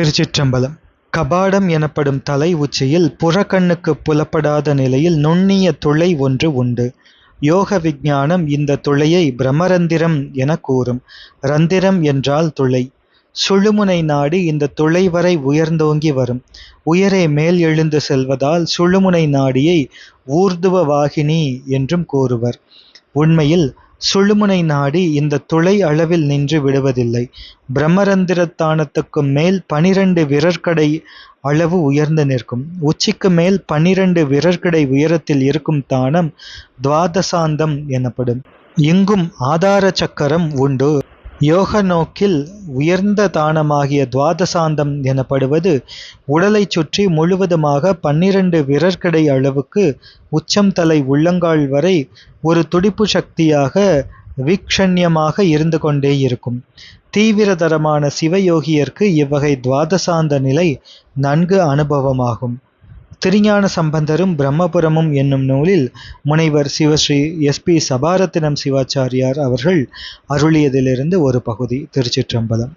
திருச்சிற்றம்பலம் கபாடம் எனப்படும் தலை உச்சியில் புறக்கண்ணுக்கு புலப்படாத நிலையில் நுண்ணிய துளை ஒன்று உண்டு. யோக விஞ்ஞானம் இந்த துளையை பிரமரந்திரம் என கூறும். ரந்திரம் என்றால் துளை. சுழுமுனை நாடி இந்த துளை வரை உயர்ந்தோங்கி வரும். உயரே மேல் எழுந்து செல்வதால் சுழுமுனை நாடியை ஊர்துவ வாகினி என்றும் கூறுவர். உண்மையில் சுழுமுனை நாடி இந்த துளை அளவில் நின்று விடுவதில்லை. பிரம்மரந்திரத்தானத்துக்கு மேல் பனிரெண்டு விரற்கடை அளவு உயர்ந்து நிற்கும். உச்சிக்கு மேல் பனிரெண்டு விரற்கடை உயரத்தில் இருக்கும் தானம் துவாதசாந்தம் எனப்படும். இங்கும் ஆதார சக்கரம் உண்டு. யோக நோக்கில் உயர்ந்த தானமாகிய துவாதசாந்தம் எனப்படுவது உடலைச் சுற்றி முழுவதுமாக பன்னிரண்டு விரற்கடை அளவுக்கு உச்சம் தலை உள்ளங்கால் வரை ஒரு துடிப்பு சக்தியாக வீக்ஷண்யமாக இருந்து கொண்டே இருக்கும். தீவிரதரமான சிவயோகியர்க்கு இவ்வகை துவாதசாந்த நிலை நன்கு அனுபவமாகும். திருஞான சம்பந்தரும் பிரம்மபுரமும் என்னும் நூலில் முனைவர் சிவஸ்ரீ எஸ். பி. சபாரத்தினம் சிவாச்சாரியார் அவர்கள் அருளியதிலிருந்து ஒரு பகுதி. திருச்சிற்றம்பலம்.